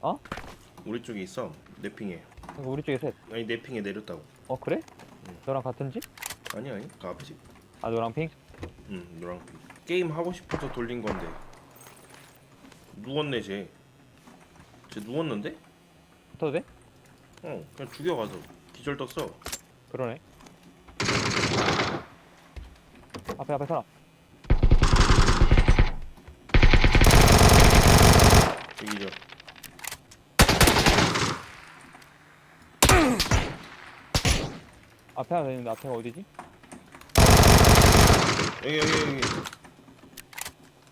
어? 우리 쪽에 있어. 내 핑에. 이거 우리 쪽에 셋. 아니 내 핑에 내렸다고. 어 그래? 응. 너랑 같은 집? 아니 아니 그 앞에 집. 아 너랑 핑? 응 노랑 핑. 게임 하고 싶어서 돌린 건데. 누웠네 쟤. 쟤 누웠는데? 붙어도 돼? 어 그냥 죽여가서 기절 떴어. 그러네. 앞에 앞에 사람. 제 기절. 앞에 하나 더 있는데 앞에가 어디지? 여기 여기 여기.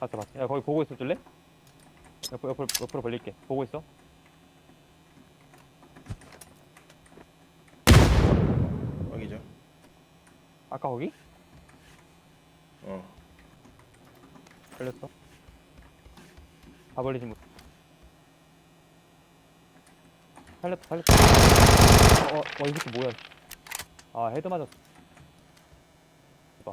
봤어 봤어. 야 거기 보고 있어 줄래? 옆으로 옆으로 옆으로 벌릴게. 보고 있어. 여기죠. 아까 거기? 어. 걸렸어. 다 벌리지 못. 살렸다 살렸다. 어, 어, 어, 이 새끼 뭐야? 아, 헤드 맞았어. 봐.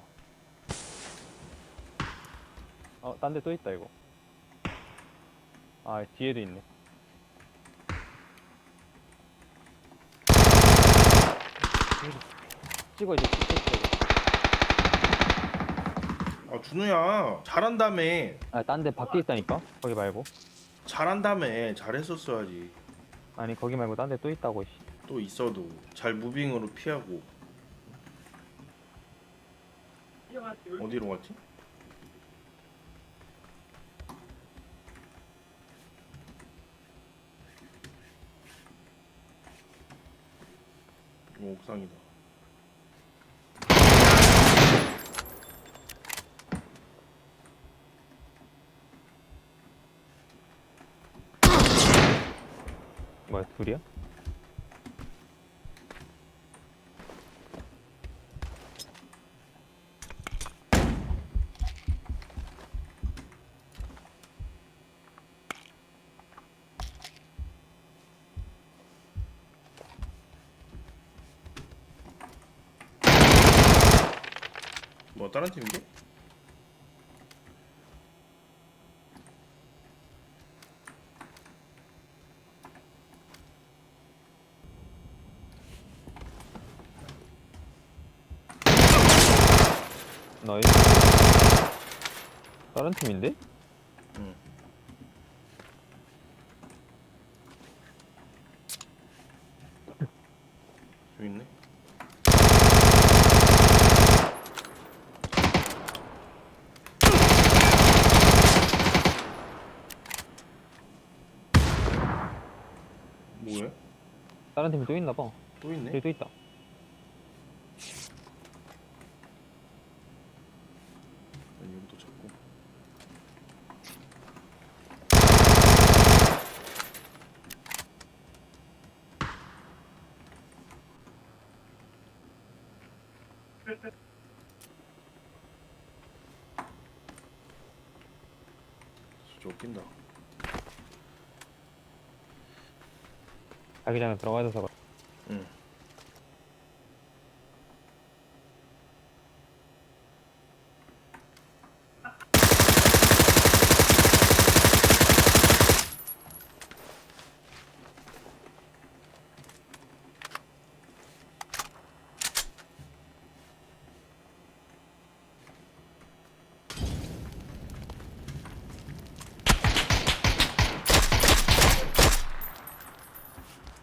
어, 딴 데 또 있다 이거. 아, 뒤에도 있네. 찍어 이제 찍어. 아 준우야 잘한다며. 아, 딴 데 밖에 있다니까? 거기 말고. 잘한다며. 잘했었어야지. 아니, 거기 말고 딴 데 또 있다고. 씨. 또 있어도 잘 무빙으로 피하고. 어디로 갔지? 이거 옥상이다. 뭐야, 둘이야? 뭐 다른 팀인데? 너희 다른 팀인데? 응. 좀 있네. 뭐야? 다른 팀이 또 있나 봐. 또 있네? 여기 또 있다. 여기도 찾고. 진짜 웃긴다. 자기장에 들어가야 돼서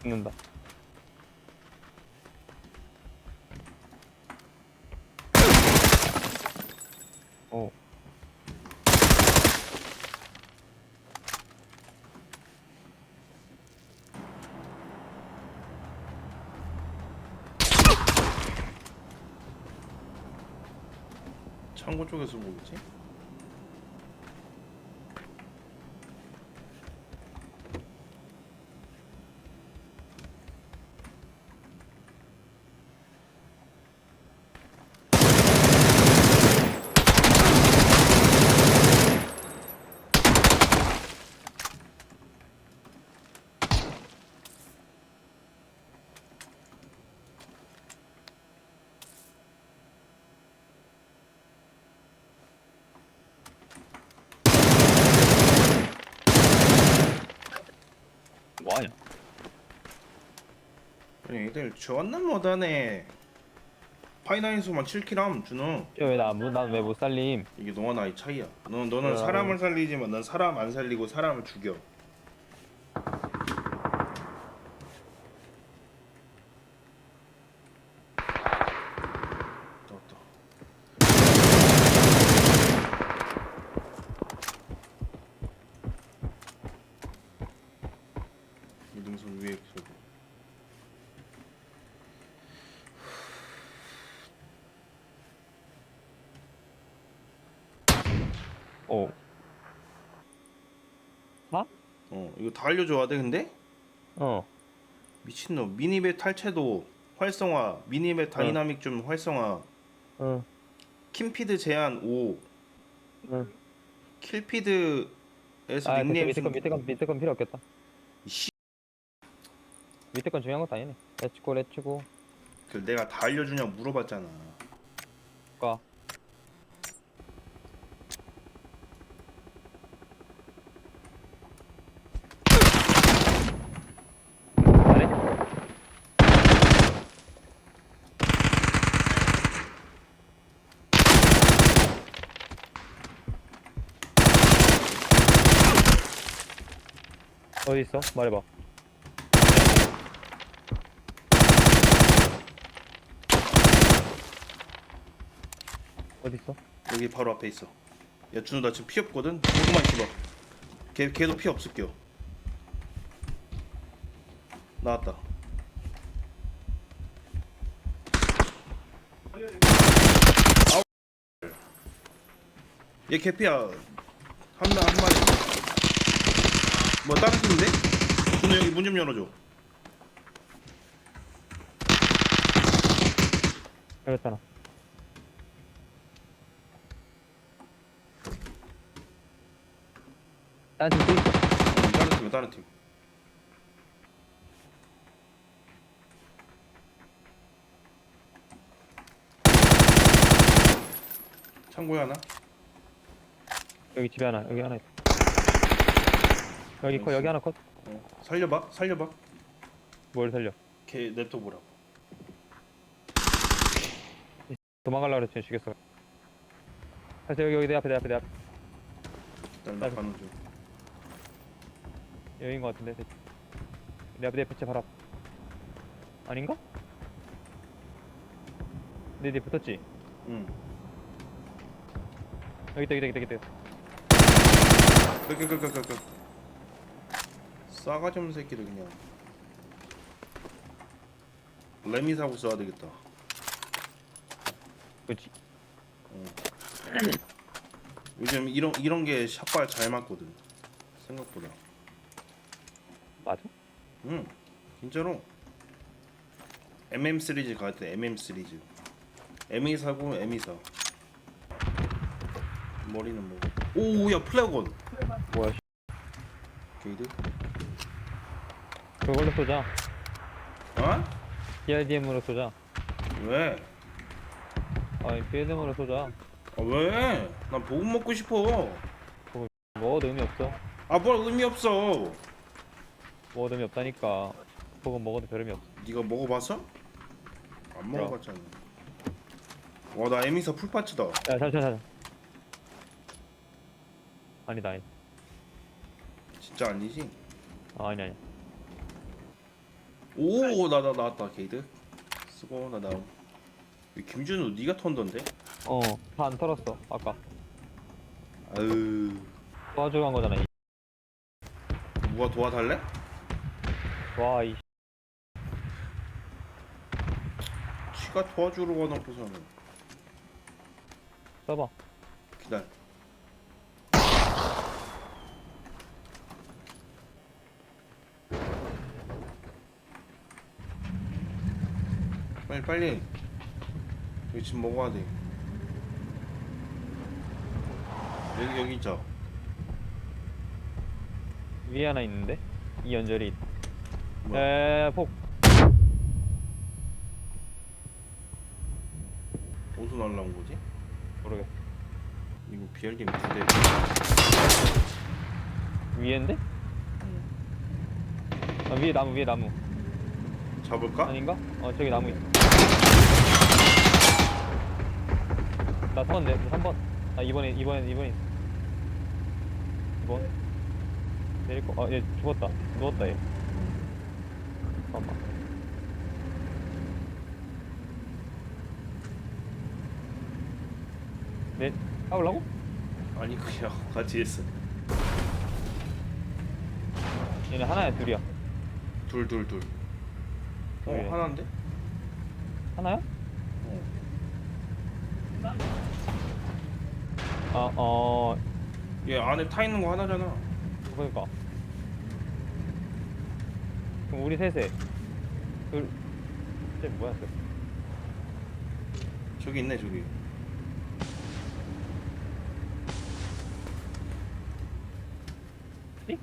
죽는다. 오. 창고 쪽에서 보겠지? 애들 존나 못하네 파이나인수만 7킬함 준호. 왜나난왜 못 살림? 이게 너와 나의 차이야. 너, 너는 야. 사람을 살리지만 난 사람 안 살리고 사람을 죽여 떴다. 이등선 위에 쏘고 어 어 이거 다 알려줘야 돼 근데? 어. 미친놈 미니맵 탈채도 활성화 미니맵 다이나믹 좀 활성화 응. 킴피드 제한 5 응. 킬피드에서 아, 닉네임 밑에 건 밑에 건 밑에 건 필요 없겠다. 씨, 밑에 건 중요한 것도 아니네. 레츠고 레츠고. 그 내가 다 알려주냐고 물어봤잖아 가. 어디 있어? 말해봐. 어디 있어? 여기 바로 앞에 있어 야 준호 나 지금 피 없거든? 조금만 씹어 걔, 걔도 피 없을게요 나왔다. 얘 개피야 한, 마- 한 마리 뭐 다른 팀인데? 준호 여기 문 좀 열어줘 그랬잖아. 딴팀또 있어. 음, 다른 팀이야 다른 팀 창고에 하나? 여기 집에 하나, 여기 하나 있어. 여기 컷, 여기 하나 컷. 어. 살려봐 살려봐 뭘 살려? 걔 냅둬 보라고 도망가려고 그랬더니 죽였어. 사실 여기, 여기 내 앞에, 내 앞에, 내 앞에. 일단 나. 가는 중 여기인 것 같은데. 내 앞에, 내제 바로 앞. 아닌가? 내 뒤에 붙었지? 응. 여기 있다, 여기 있다, 여기 있다. 끄끄끄끄끄 싸가지 없는 새끼들 그냥. 레미 사고 써야 되겠다. 그렇지. 요즘 이런 이런 게 샷발 잘 맞거든. 생각보다. 맞아? 응. 진짜로. MM 시리즈 돼 MM 시리즈. M2 사고 M2 사. 머리는 뭐. 오야 플래곤. 뭐야, 씨. 게이드 그걸로 쏘자. 어? PRDM으로 쏘자. 왜? 아니, PRDM으로 쏘자. 아 왜? 난 보금 먹고 싶어 먹어도 의미 없어. 아 뭘 의미 없어 먹어도 의미 없다니까. 그거 먹어도 별 의미 없어. 네가 먹어봤어? 안 먹어봤잖아 와 나 에미사 풀파츠다 야, 잠시만, 잠시만. 아니다, 아니다. 진짜 아니지? 아, 아니, 아니. 오 나 나 나왔다 게이드 쓰고 나 나옴 이 김준우 네가 턴던데? 어, 다 안 털었어, 아까. 아유 도와주고 간 거잖아, 이. 누가 도와달래? 와, 이. 지가 도와주러 가놓고서는 써봐. 기다려 빨리 빨리 여기 지금 먹어야 돼 여기 여기 있자 위에 하나 있는데? 이 연절이. 뭐야 에, 폭. 어디서 날라온 거지? 모르겠어. 이거 BRDM 두대 위에인데? 응. 아, 위에 나무 위에 나무 잡을까? 아닌가? 어 저기 나무 있어 나 3번 3번 나 2번에 2번에 2번에 있어 2번 내릴 거아얘 죽었다 누웠다 얘 잠깐만 네 싸우려고? 아니 그냥 같이 했어. 얘네 하나야 둘이야 둘둘 둘. 어 둘이야. 하나인데? 하나야? 어. 아, 어, 얘 안에 타 있는 거 하나잖아. 그러니까. 그럼 우리 셋에 둘, 쟤 뭐야, 쟤? 저기 있네 저기. 이?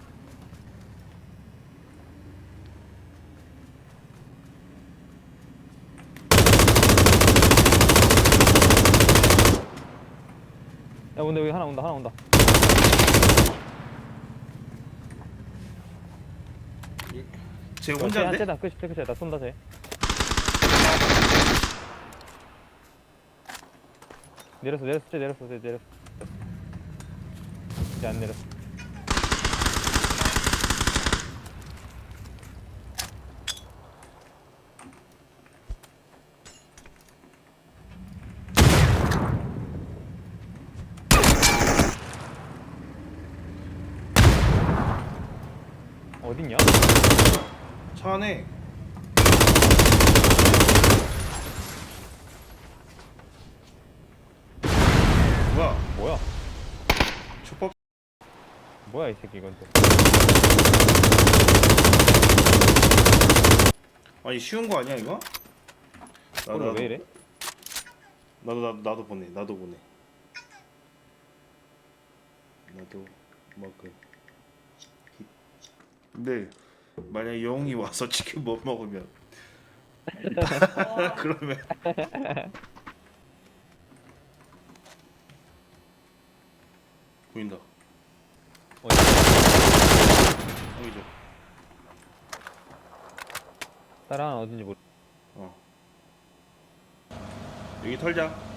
야, 근데 여기 하나 온다, 하나 온다. 쟤 야, 혼자인데? 쟤다, 끝이, 끝이야, 나 쏜다, 쟤. 내렸어, 내렸어, 쟤 내렸어, 쟤 내렸어. 이제 안 내렸어. 어딨냐? 차 안에. 뭐야? 뭐야? 촉법 뭐야 이 새끼 이건 또. 아니 쉬운 거 아니야 이거? 나, 오늘 왜 이래? 나도 나도 나도 보내 나도 보내 나도 히- 근데 만약 영이 와서 치킨 못 먹으면 그러면 보인다 어디? 다른 하나 어딘지 모르. 어 여기 털자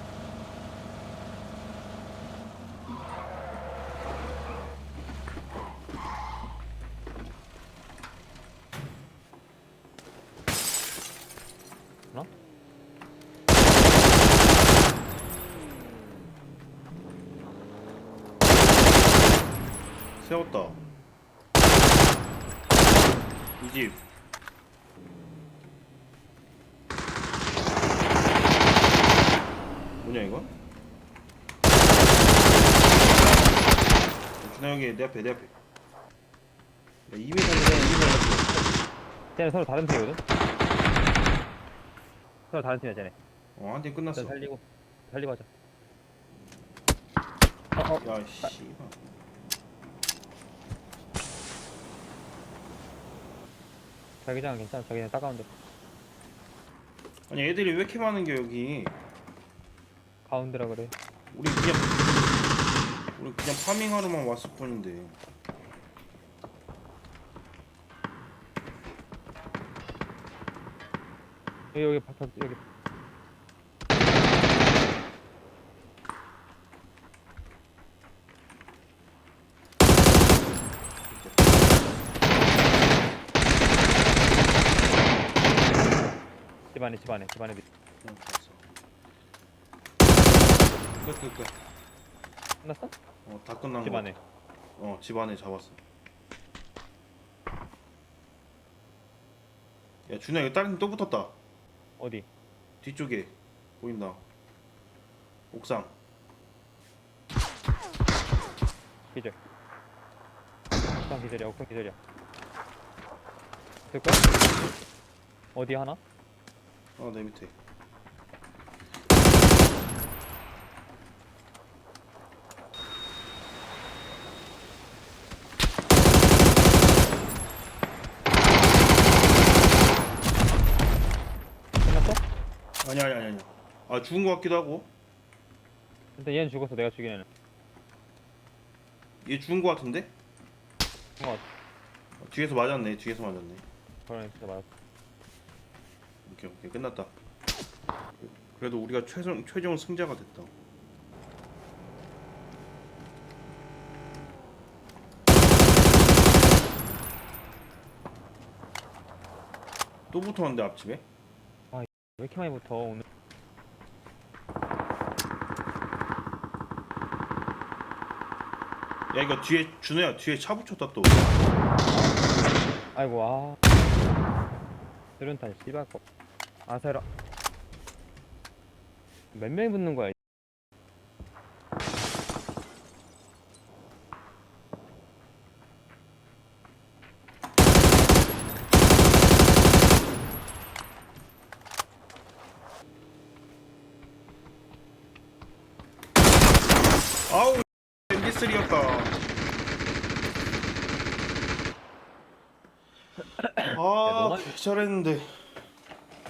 세웠다 이집 뭐냐 이거? 준하 형이 내 앞에 내 앞에 야 2m 2m 쟤네 서로 다른 팀이거든. 서로 다른 팀이야 쟤네. 어한 팀 끝났어 일단 살리고 살리고 하자. 야씨 자기장은 괜찮아. 자기장 따가운데 아니 애들이 왜 이렇게 많은 게 여기 가운데라 그래. 우리 그냥 우리 그냥 파밍하러만 왔을 뿐인데 여기 여기 박 박- 여기. 집 안에 집 안에 집 안에 밑- 응 봤어 끝 끝 끝 끝났어? 어 다 끝난 집거 안에. 어 집 안에 잡았어 야 준아 이거 다른 팀또 붙었다 어디? 뒤쪽에 보인다 옥상 기절. 옥상 기절이야. 옥상 기절이야. 될까? 어디 하나? 어 내 밑에 끝났어? 아니 아니 아니 아니 아 죽은 거 같기도 하고 일단 얘는 죽었어. 내가 죽인 애는. 얘 죽은 거 같은데 죽은 것 같아. 어, 뒤에서 맞았네 뒤에서 맞았네 그러네 진짜 맞았어 오케이 오케이 끝났다. 그래도 우리가 최종 최종 승자가 됐다. 또 붙었는데 앞집에? 왜 이렇게 많이 붙어 오늘 야 이거 뒤에 준호야 뒤에 차 붙였다 또. 아이고 아 드론탄 씨발 거 아세라 몇 명이 붙는 거야 아우 MB3였다. 아 너무 잘했는데.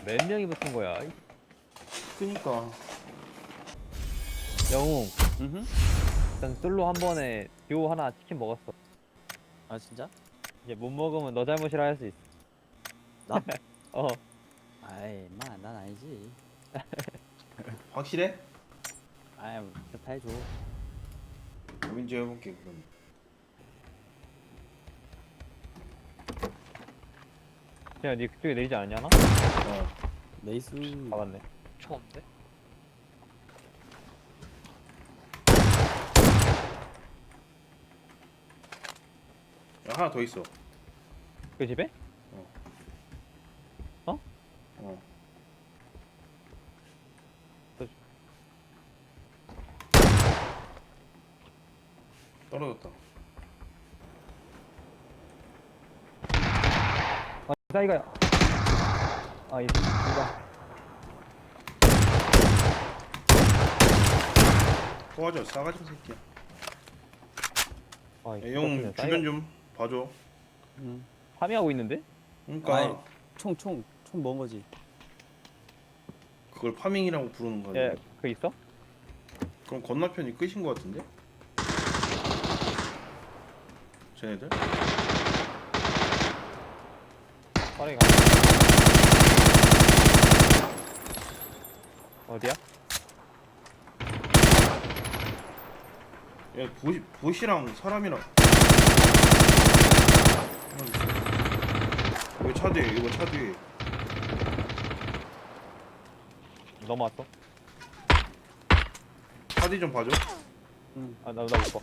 몇 명이 붙은 거야 그니까. 영웅 음. 일단 솔로 한 번에 듀오 하나 치킨 먹었어 아 진짜? 이제 못 먹으면 너 잘못이라 할 수 있어 나? 어 아이 마난 아니지. 확실해? 아이 다 해줘. 민지 해볼게 그럼. 그냥 네 그쪽에 내리지 않았냐 나? 어. 레이스. 잡았네 처음인데? 야, 하나 더 있어. 그 집에? 어. 떨어졌다. 사이가야 아 이거 도와줘 싸가지 새끼야. 아, 야, 형 주변 좀 봐줘. 응. 파밍하고 있는데? 그러니까 아이. 총 총총 먹은 거지. 그걸 파밍이라고 부르는 거야. 예, 그 있어? 그럼 건너편이 끝인 거 같은데? 쟤네들? 빠르게 가. 어디야? 야 보시, 보시랑 사람이랑 이거 차 뒤에 이거 차 뒤에 넘어왔어? 차 뒤 좀 봐줘 아, 나, 나못 봐.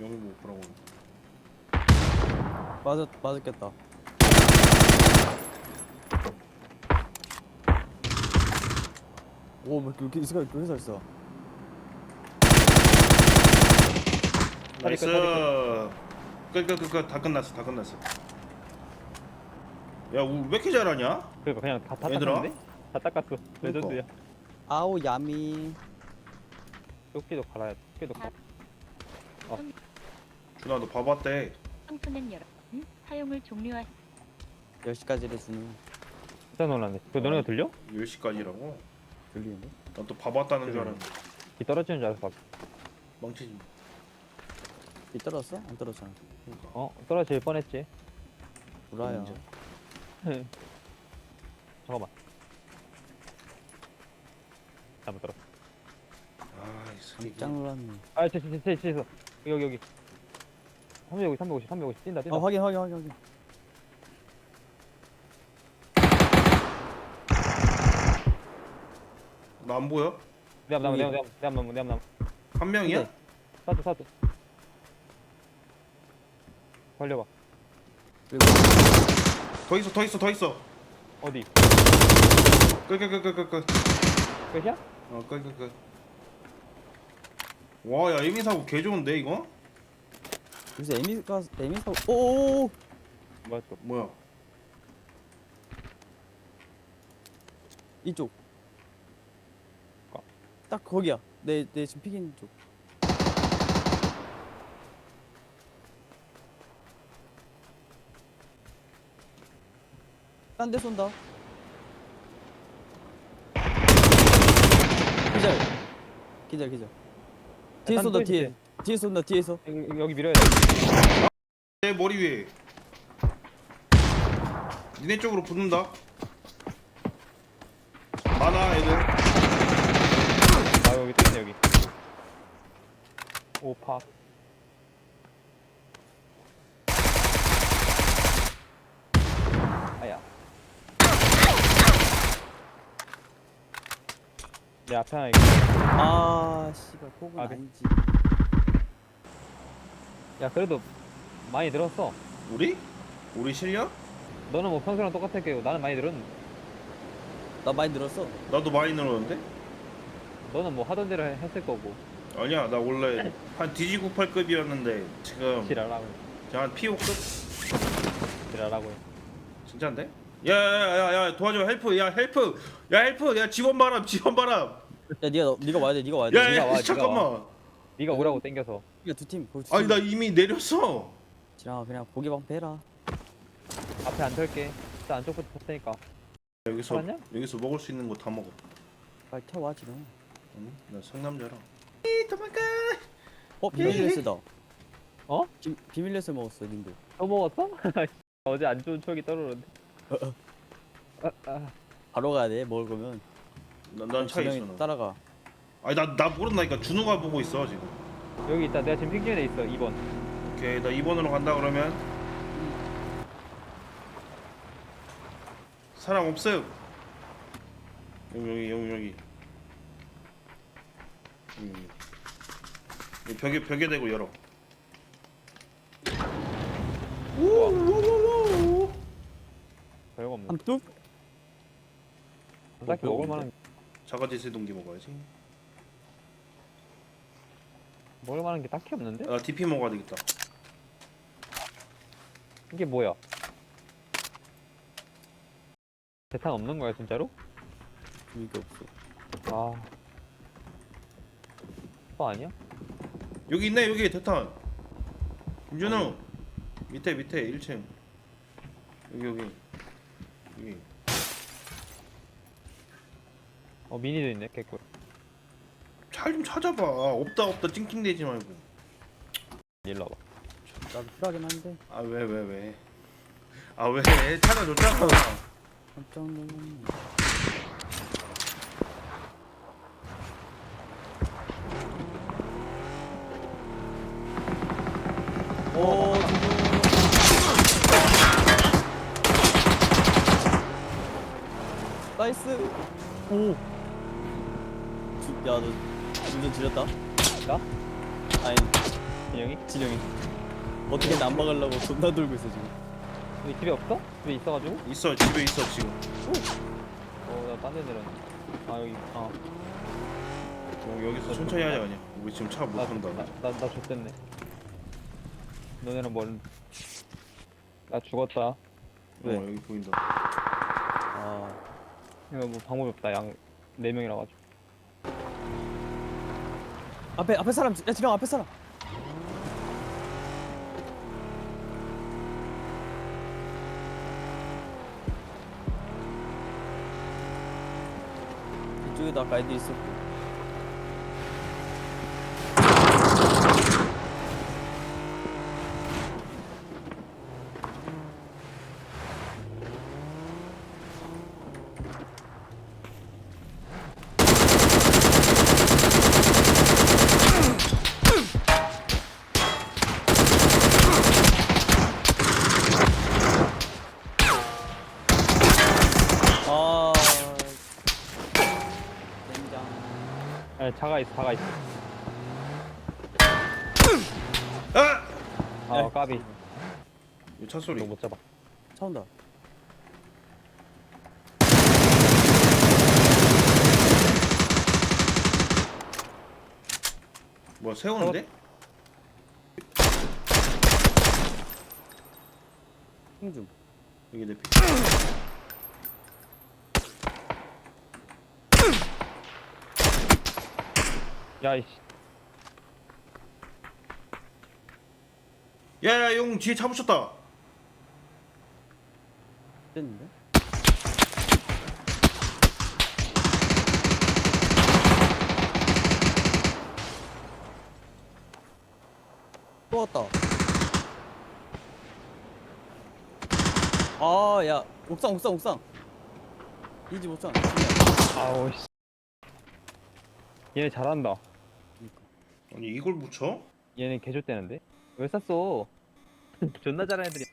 여기 뭐 보라고 맞았 맞았겠다. 오, 뭐 이렇게 이렇게 회사 있어. 나이스 끝, 끝끝끝끝 다 끝났어 다 끝났어 야 우리 왜 이렇게 잘하냐? 그러니까 그냥 다, 다 얘들아? 닦았는데? 다 닦았어. 레전드야. 아우 야미. 조끼도 갈아야 돼. 조끼도 갈아. 준아 너 봐봤대 상품은 여러 음? 사용을 종료하 10시까지를 주는 진짜 놀랐네. 그 너네가 들려? 10시까지라고 들리는데? 난또 봐봤다는 줄 알았는데 이 떨어지는 줄 알았어. 막. 망치지 이 떨어졌어? 안 떨어졌잖아. 그러니까 어? 떨어질 뻔했지. 구라야. 인정. 잠깐만. 잘못 들었어. 아이 새끼 짱 놀랐네. 아, 쟤, 쟤, 쟤, 쟤, 쟤 있어. 여기, 여기. 350, 350, 350. 뛴다, 뛴다. 아 확인 확인 확인 확인. 나 안 보여? 내 앞, 나무, 내 앞, 여기. 내 앞, 나무, 내 앞, 나무. 한 명이야? 네. 사도, 사도. 걸려봐. 더 있어 더 있어 더 있어 어디? 끝끝끝끝끝 끝이야? 어 끝끝끝 와야 에미 사고 개 좋은데 이거? 요새 에미가 에미가 오오오 뭐야, 또. 뭐야 이쪽. 가. 딱 거기야. 내 내 지금 피긴 쪽. 딴 데 쏜다. 기절. 기절 기절. 뒤에 딴 쏜다 또 뒤에. 뒤에 쏜다 뒤에서. 여기, 여기 밀어야 돼. 내 머리 위에 니네 쪽으로 붙는다. 많아 애들. 아 여기 또 있네 여기. 오파 아야. 내 앞에 하나 있고 아 씨발 폭은 아, 아, 네. 니지. 야 그래도 많이 늘었어. 우리? 우리 실력? 너는 뭐 평소랑 똑같을 게고 나는 많이 늘었는데. 나 많이 늘었어. 나도 많이 늘었는데? 너는 뭐 하던 대로 했을 거고. 아니야 나 원래 한 디지98급이었는데 지금 지랄하고. 제가 한 P5급? 지랄하고. 진짜인데? 야야야야 도와줘. 헬프 야 헬프. 야 헬프. 야 지원 바람 지원 바람. 야 니가 너- 니가 와야 돼 니가 와야 돼. 야, 네가 야 와, 네가 잠깐만. 네가 오라고 땡겨서. 니가 두팀 거기 두 아니 팀. 나 이미 내렸어. 지랑아 그냥 고기 방패 해라. 앞에 안 털게. 일단 안쪽부터 털 테니까. 여기서 알았냐? 여기서 먹을 수 있는 거 다 먹어. 빨리 태워와 지랑 응? 나 상남자라 이 도망가! 어 비밀 레스다. 어? 비, 비밀 레스 먹었어 님들. 또 먹었어? 어제 안 좋은 추억이 떠오르는데. 아, 아. 바로 가야 돼 먹을 거면. 난 차에 진영이 있어 나. 따라가. 아니 나, 나 모른다니까. 준호가 보고 있어 지금. 여기 있다. 내가 지금 핑계에 있어 2번. 오케이 나 2번으로 간다 그러면. 사람 없음. 여기 여기 여기 여기 여기 벽에 벽에 대고 열어. 오오오오 별거 없네 한뚝 딱히 별거 먹을 만한 자가제세 동기 먹어야지. 먹을 만한 게 딱히 없는데? 나 DP 먹어야 되겠다. 이게 뭐야? 대탄 없는 거야 진짜로? 이게 없어. 아. 또 아니야? 여기 있네 여기. 대탄. 김준호. 밑에 밑에. 1층. 여기 여기. 여기. 어 미니도 있네 개꿀. 잘 좀 찾아봐. 없다 없다. 찡찡대지 말고. 일로 와봐. 나도 필요하긴 한데. 아 왜 왜 왜? 아 왜? 찾아줬잖아. 깜짝 놀랐네 진영이? 진영이 어떻게 안 막으려고 존나 돌고 있어 지금 우리 집에 없어? 집에 있어가지고? 있어 집에 있어 지금 어나 딴 데 내렸네. 아 여기. 아. 어, 여기서 천천히 하자 그냥 우리 지금 차못 탄다 나 나나 좆됐네. 너네는 뭔? 나 죽었다. 어 왜? 여기 보인다 아 이거 뭐 방법이 없다. 양 네 명이라 가지고. 앞에 앞에 사람 야 지령 앞에 사람 이쪽에도 아까 애들 있었고 아 땡장 아 차가 있어. 차가 있어. 아! 아 야. 까비. 이차 소리 못 잡아. 차 온다 뭐야 세우는데? 흥중 여기 내 피. 야이씨. 야야 용 뒤에 차 붙였다. 됐는데? 또 왔다. 아야 옥상 옥상 옥상. 이집 옥상. 아우 씨. 얘네 잘한다 아니 이걸 붙여? 얘네 개좋대는데 왜 쐈어 존나 잘하는 애들이